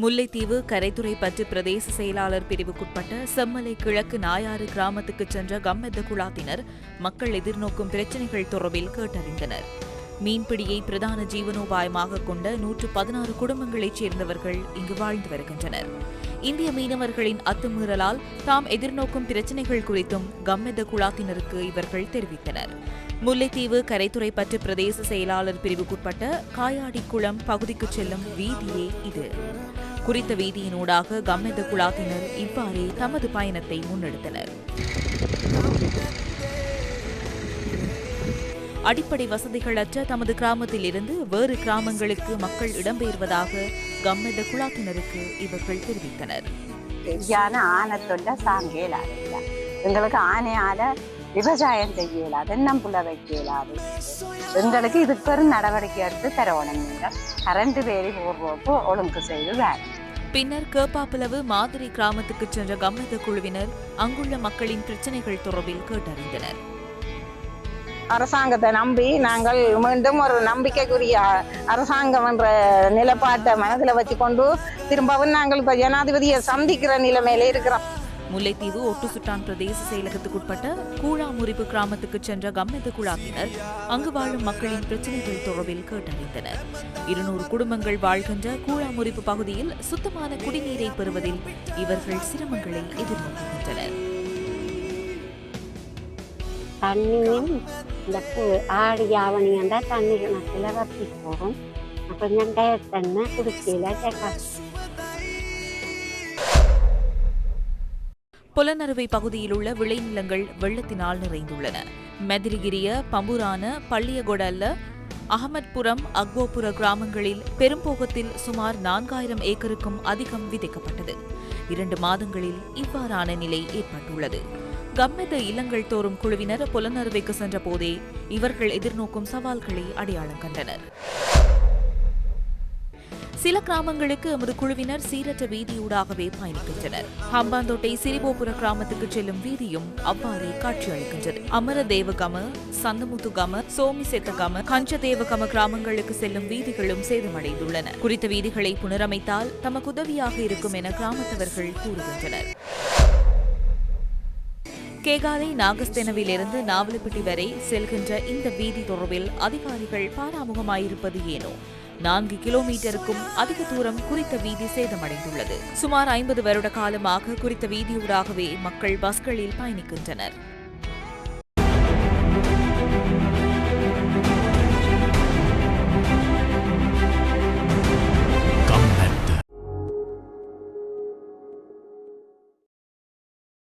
முல்லைத்தீவு கரைத்துறை பற்று பிரதேச செயலாளர் பிரிவுக்குட்பட்ட செம்மலை கிழக்கு நாயாறு கிராமத்துக்கு சென்ற கம்மெத்த குழாத்தினர் மக்கள் எதிர்நோக்கும் பிரச்சினைகள் தொடர்பில் கேட்டறிந்தனர். மீன்பிடியை பிரதான ஜீவனோபாயமாக கொண்ட நூற்று பதினாறு குடும்பங்களைச் சேர்ந்தவர்கள் இங்கு வாழ்ந்து வருகின்றனர். இந்திய மீனவர்களின் அத்துமீறலால் தாம் எதிர்நோக்கும் பிரச்சினைகள் குறித்தும் கம்மெத குழாத்தினருக்கு இவர்கள் தெரிவித்தனர். முல்லைத்தீவு கரைத்துறை பற்று பிரதேச செயலாளர் பிரிவுக்குட்பட்ட காயாடிக்குளம் பகுதிக்கு செல்லும் வீதியே இது. குறித்த வீதியினூடாக கம்மெத குழாத்தினர் இவ்வாறே தமது பயணத்தை முன்னெடுத்தனர். அடிப்படை வசதிகளற்ற தமது கிராமத்தில் இருந்து வேறு கிராமங்களுக்கு மக்கள் இடம்பெயர்வதாக கம்மெத குழாத்தினருக்கு இவர்கள் தெரிவித்தனர். சரியான ஆனை தொண்டை சாங்க இயலாது. எங்களுக்கு ஆனையால விவசாயம் செய்ய இயலாது தென்னம்புல வைக்க இயலாது. எங்களுக்கு இதுக்கு பெரும் நடவடிக்கை எடுத்து தரணும். நீங்கள் கரண்ட் வேலி போடுறப்போ ஒழுங்கு செய்து பின்னர் கேப்பாப்புலவு மாதிரி கிராமத்துக்கு சென்ற கம்மெத குழுவினர் அங்குள்ள மக்களின் பிரச்சினைகள் தொடர்பில் கேட்டறிந்தனர். அரசாங்கத்தை நம்பி நாங்கள் மீண்டும் ஒரு நம்பிக்கைக்குரிய அரசாங்கம் என்ற நிலப்பாட்டை மனதில் வச்சுக்கொண்டு திரும்பவும் நாங்கள் இப்போ ஜனாதிபதியை சந்திக்கிற நிலைமையில இருக்கிறோம். முல்லைத்தீவு ஒட்டுசுட்டான் பிரதேச செயலகத்துக்குட்பட்ட கூழாமுறிப்பு கிராமத்துக்கு சென்ற கம்மெத குழாத்தினர் அங்கு வாழும் மக்களின் பிரச்சினைகள் தொடர்பில் கேட்டறிந்தனர். இருநூறு குடும்பங்கள் வாழ்கின்ற கூழாமுறிப்பு பகுதியில் சுத்தமான குடிநீரை பெறுவதில் இவர்கள் சிரமங்களை எதிர்நோக்குகின்றனர். தண்ணியும் இந்த ஆடி ஆவணியும் தண்ணி கிணத்துல வத்தி போகும். கொஞ்சம் டயர் தண்ணி குடிக்கையில கேட்க புலனறுவை பகுதியில் உள்ள விளைநிலங்கள் வெள்ளத்தினால் நிறைந்துள்ளன. மெதிரிகிரிய பம்புரான பள்ளியகொடல்ல அகமத்புரம் அக்வோபுர கிராமங்களில் பெரும்போகத்தில் சுமார் நான்காயிரம் ஏக்கருக்கும் அதிகம் விதைக்கப்பட்டது. இரண்டு மாதங்களில் இவ்வாறான நிலை ஏற்பட்டுள்ளது. கம்மித இல்லங்கள் தோறும் குழுவினர் புலனறுவைக்கு சென்ற போதே இவர்கள் எதிர்நோக்கும் சவால்களை அடையாளம் கண்டனர். சில கிராமங்களுக்கு எமது குழுவினர் சீரற்ற வீதியூடாகவே பயணிக்கின்றனர். ஹம்பாந்தோட்டை சிறிபோபுர கிராமத்துக்கு செல்லும் வீதியும் அவ்வாறே காட்சியளிக்கின்றது. அமர தேவகம சந்தமுத்துகம சோமிசெத்தகம கஞ்சதேவகம கிராமங்களுக்கு செல்லும் வீதிகளும் சேதமடைந்துள்ளன. குறித்த வீதிகளை புனரமைத்தால் தமக்கு உதவியாக இருக்கும் என கிராமத்தவர்கள் கூறுகின்றனர். கேகாலை நாகஸ்தெனவிலிருந்து நாவலப்பட்டி வரை செல்கின்ற இந்த வீதி தொடர்பில் அதிகாரிகள் பாராமுகமாயிருப்பது ஏனோ? நான்கு கிலோமீட்டருக்கும் அதிக தூரம் குறித்த வீதி சேதமடைந்துள்ளது. சுமார் ஐம்பது வருட காலமாக குறித்த வீதியூடாகவே மக்கள் பஸ்களில் பயணிக்கின்றனர்.